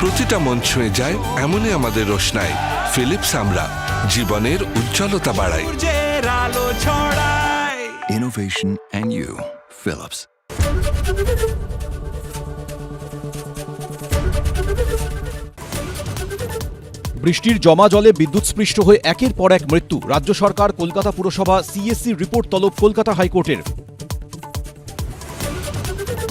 প্রতিটা মন ছুঁয়ে যায় এমনই আমাদের রোশনাই ফিলিপস আমরা জীবনের উজ্জ্বলতা বাড়াই সূর্যের আলো ছড়ায় Innovation and you. Philips. বৃষ্টির জমা জলে বিদ্যুৎস্পৃষ্ট হয়ে একের পর এক মৃত্যু রাজ্য সরকার কলকাতা পুরসভা সিএসসি রিপোর্ট তলব কলকাতা হাইকোর্টের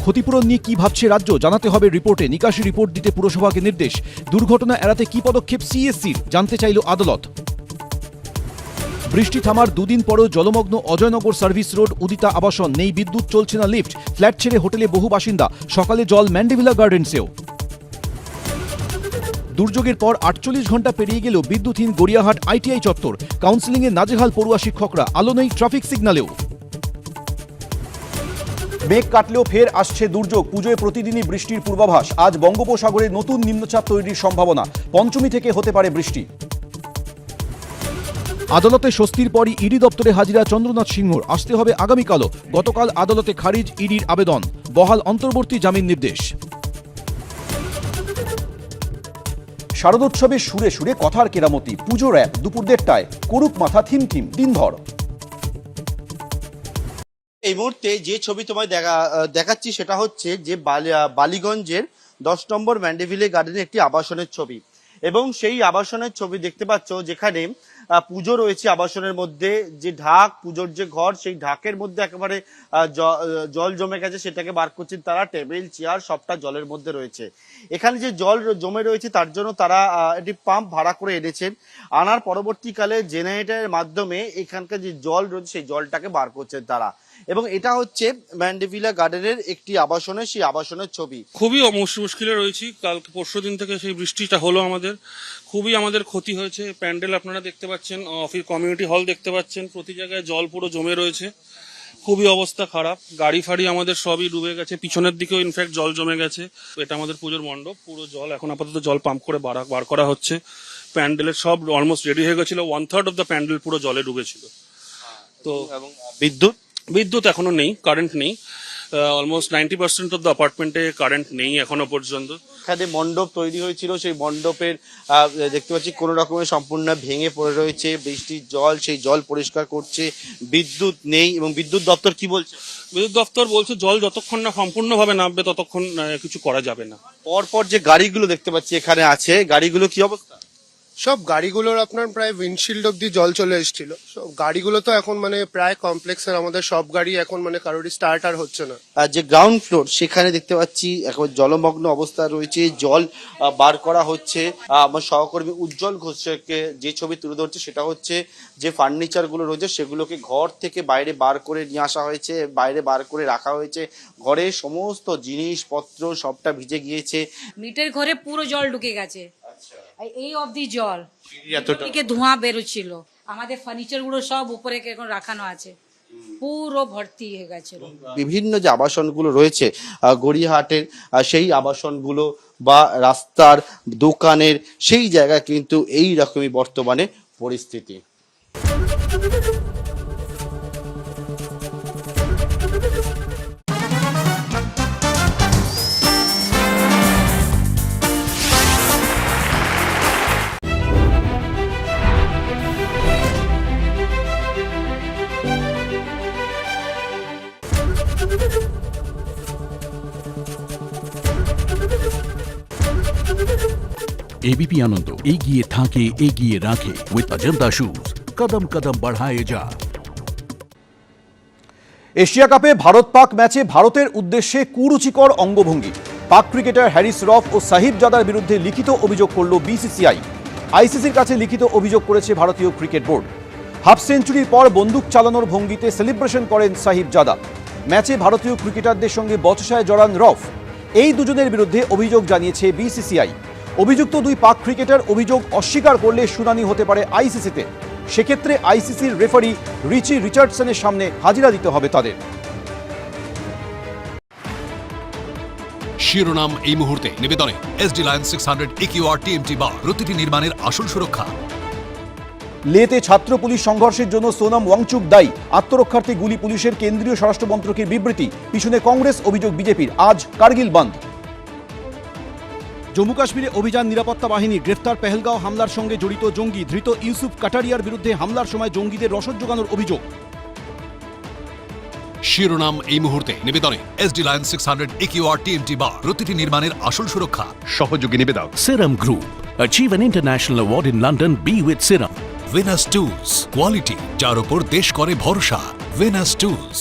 ক্ষতিপূরণ নিয়ে কি ভাবছে রাজ্য, জানাতে হবে রিপোর্টে। নিকাশি রিপোর্ট দিতে পুরসভাকে নির্দেশ। দুর্ঘটনা এড়াতে কি পদক্ষেপ সিএসসির, জানতে চাইল আদালত। বৃষ্টি থামার দুদিন পরও জলমগ্ন অজয়নগর সার্ভিস রোড, উদিতা আবাসন। নেই বিদ্যুৎ, চলছে না লিফট। ফ্ল্যাট ছেড়ে হোটেলে বহু বাসিন্দা। সকালে জল ম্যান্ডেভিলা গার্ডেন্সেও। দুর্যোগের পর আটচল্লিশ ঘণ্টা পেরিয়ে গেলেও বিদ্যুৎহীন গড়িয়াহাট আইটিআই চত্বর। কাউন্সিলিংয়ে নাজেহাল পড়ুয়া শিক্ষকরা। আলো নেই ট্রাফিক সিগন্যালেও। মেঘ কাটলেও ফের আসছে দুর্যোগ। পুজোয় প্রতিদিনই বৃষ্টির পূর্বাভাস। আজ বঙ্গোপসাগরে নতুন নিম্নচাপ তৈরির সম্ভাবনা। পঞ্চমী থেকে হতে পারে বৃষ্টি। আদালতে স্বস্তির পরই ইডি দপ্তরে হাজিরা চন্দ্রনাথ সিংহর। আসতে হবে আগামীকালও। গতকাল আদালতে খারিজ ইডির আবেদন। বহাল অন্তর্বর্তী জামিন নির্দেশ। শারদোৎসবে সুরে সুরে কথার কেরামতি। পুজোর এক, দুপুর দেড়টায়। করুক মাথা থিম থিম দিনধর এই মুহূর্তে যে ছবি তোমায় দেখা দেখাচ্ছি সেটা হচ্ছে যে বালি- বালিগঞ্জের দশ নম্বর ম্যান্ডেভিলে গার্ডেনের একটি আবাসনের ছবি। এবং সেই আবাসনের ছবি দেখতে পাচ্ছ যেখানে পুজো রয়েছে আবাসনের মধ্যে। যে ঢাক, পুজোর যে ঘর, সেই ঢাকের মধ্যে একেবারে জল জমে গেছে, সেটাকে বার করছেন তারা। টেবিল, চেয়ার সবটা জলের মধ্যে রয়েছে। এখানে যে জল জমে রয়েছে তার জন্য তারা একটি পাম্প ভাড়া করে এনেছেন। আনার পরবর্তীকালে জেনারেটরের মাধ্যমে এখানকার যে জল রয়েছে, সেই জলটাকে বার করছেন তারা। এবং এটা হচ্ছে ম্যান্ডেভিলা গার্ডেনের একটি আবাসনের সেই আবাসনের ছবি। খুবই মুশকিলে রয়েছি। কাল পরশু দিন থেকে সেই বৃষ্টিটা হলো আমাদের। খুবই আমাদের ক্ষতি হয়েছে। প্যান্ডেল আপনারা দেখতে পাচ্ছেন অফিস কমিউনিটি হল দেখতে পাচ্ছেন। প্রতি জায়গায় জল পুরো জমে রয়েছে। খুবই অবস্থা খারাপ। গাড়ি ফাড়ি আমাদের সবই ডুবে গেছে। পিছনের দিকেও ইনফ্যাক্ট জল জমে গেছে। এটা আমাদের পুজোর মণ্ডপ। পুরো জল এখন আপাতত জল পাম্প করে বার বার করা হচ্ছে। প্যান্ডেলের সব অলমোস্ট রেডি হয়ে গেছিল। One third of the pandal পুরো জলে ডুবেছিল। তো এবং বিদ্যুৎ বিদ্যুৎ এখনও নেই কারেন্ট নেই। Almost ninety percent of the অ্যাপার্টমেন্টে কারেন্ট নেই এখনও পর্যন্ত। এখানে মণ্ডপ তৈরি হয়েছিল সেই মণ্ডপের দেখতে পাচ্ছি কোনো রকমের সম্পূর্ণ ভেঙে পড়ে রয়েছে বৃষ্টির জল সেই জল পরিষ্কার করছে বিদ্যুৎ নেই এবং বিদ্যুৎ দপ্তর কি বলছে? বিদ্যুৎ দপ্তর বলছে জল যতক্ষণ না সম্পূর্ণভাবে নামবে ততক্ষণ কিছু করা যাবে না। পরপর যে গাড়িগুলো দেখতে পাচ্ছি এখানে আছে গাড়িগুলো কি অবস্থা? সব গাড়িগুলোর আপনার প্রায় উইন্ডশিল্ড অব্দি জল চলে এসেছিল। সব গাড়িগুলো তো এখন মানে প্রায় কমপ্লেক্সের আমাদের সব গাড়ি এখন মানে কারোরই স্টার্ট আর হচ্ছে না। আর যে গ্রাউন্ড ফ্লোর সেখানে দেখতে পাচ্ছি এখন জলমগ্ন অবস্থা রয়েছে জল আহ, বার করা হচ্ছে। আহ, আমার সহকর্মী উজ্জ্বল ঘোষকে যে ছবি তুলে ধরছে সেটা হচ্ছে যে ফার্নিচারগুলো রয়েছে সেগুলোকে ঘর থেকে বাইরে বার করে নিয়ে আসা হয়েছে বাইরে বার করে রাখা হয়েছে। ঘরে সমস্ত জিনিসপত্র সবটা ভিজে গিয়েছে। মিটের ঘরে পুরো জল ঢুকে গেছে। এই- এই অবধি জল। থেকে ধোঁয়া বেরোচ্ছিল। আমাদের ফার্নিচারগুলো সব উপরে এখন রাখানো আছে। পুরো ভর্তি হয়ে গেছিল বিভিন্ন যে আবাসনগুলো রয়েছে গড়িয়াহাটের সেই আবাসনগুলো বা রাস্তার দোকানের সেই জায়গা কিন্তু এই রকমই বর্তমানে পরিস্থিতি। एबीपी आनंद एगिए थाके एगिए राखे विद अजंता शूज कदम कदम बढ़ाए जा এশিয়া কাপে ভারত পাক ম্যাচে ভারতের উদ্দেশ্যে কুরুচিকর অঙ্গভঙ্গি পাক ক্রিকেটার হ্যারিস রফ ও সাহিব জাদার বিরুদ্ধে লিখিত অভিযোগ করল বিসিসিআই আইসিসির কাছে লিখিত অভিযোগ করেছে ভারতীয় ক্রিকেট বোর্ড হাফ সেঞ্চুরির পর বন্দুক চালানোর ভঙ্গিতে সেলিব্রেশন করেন সাহিব জাদা ম্যাচে ভারতীয় ক্রিকেটারদের সঙ্গে বচসায় জড়ান রফ এই দুজনের বিরুদ্ধে অভিযোগ জানিয়েছে বিসিসিআই অভিযুক্ত দুই পাক ক্রিকেটার অভিযোগ অস্বীকার করলে শুনানি হতে পারে আইসিসিতে। সেক্ষেত্রে আইসিসির রেফারি রিচি রিচার্ডসনের সামনে হাজিরা দিতে হবে তাদের। শিরোনাম এই মুহূর্তে। নিবেদনে SD line six hundred EQR TMT বা প্রতিটি নির্মাণের আসল সুরক্ষা। লেতে ছাত্র পুলিশ সংঘর্ষের জন্য সোনাম ওয়াংচুক দায়ী। আত্মরক্ষার্থে গুলি পুলিশের কেন্দ্রীয় স্বরাষ্ট্র মন্ত্রকের বিবৃতি। পিছনে কংগ্রেস অভিযোগ বিজেপির। আজ কার্গিল বন্ধ। জম্মু কাশ্মীরে অভিযান নিরাপত্তা বাহিনী গ্রেফতার পেহেলগাঁও হামলার সঙ্গে জড়িত জঙ্গি ধৃত ইউসুফ কাটারিয়ার বিরুদ্ধে হামলার সময় জঙ্গিদের রসদ জোগানোর অভিযোগ শিরোনাম এই মুহূর্তে নিবেদনে SD lion six hundred EQR TMT bar প্রতিটি নির্মাণের আসল সুরক্ষা সহযোগী নিবেদক Serum Group. Achieve an international award in London. Be with Serum. Venus tools quality যার উপর দেশ করে ভরসা ভেনাস টুলস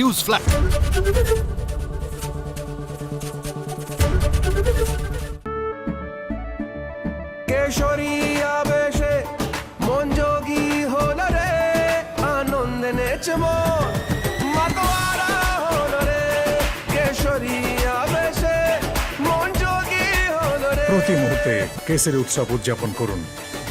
নিউজ ফ্ল্যাশ কেশরী আবেশে মন যোগী হল রে আনন্দে নেচে মন মাতোয়ারা হল রে কেশরী আবেশে মন যোগী হল রে। প্রতি মুহূর্তে কেসরি উৎসব উদযাপন করুন।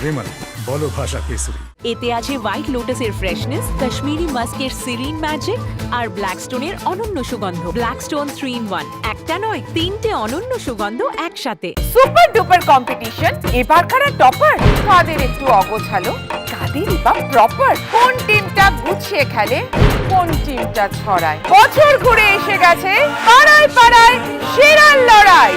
বিমল বলো ভাষা কেসরি এতে আছে হোয়াইট লোটাসের ফ্রেশনেস কাশ্মীরি মাস্কের সিরিন ম্যাজিক আর ব্ল্যাকস্টোনের অনন্য সুগন্ধ। ব্ল্যাকস্টোন থ্রি ইন ওয়ান একটা নয় তিনটে অনন্য সুগন্ধ একসাথে। সুপার ডুপার কম্পিটিশন এবার কারা টপার কাদের একটু অগোছালো? কাদেরই বা প্রপার কোন টিমটা গুছিয়ে খেলে কোন টিমটা ছড়ায়? বছর ঘুরে এসে গেছে পাড়ায় পাড়ায় সেরার লড়াই।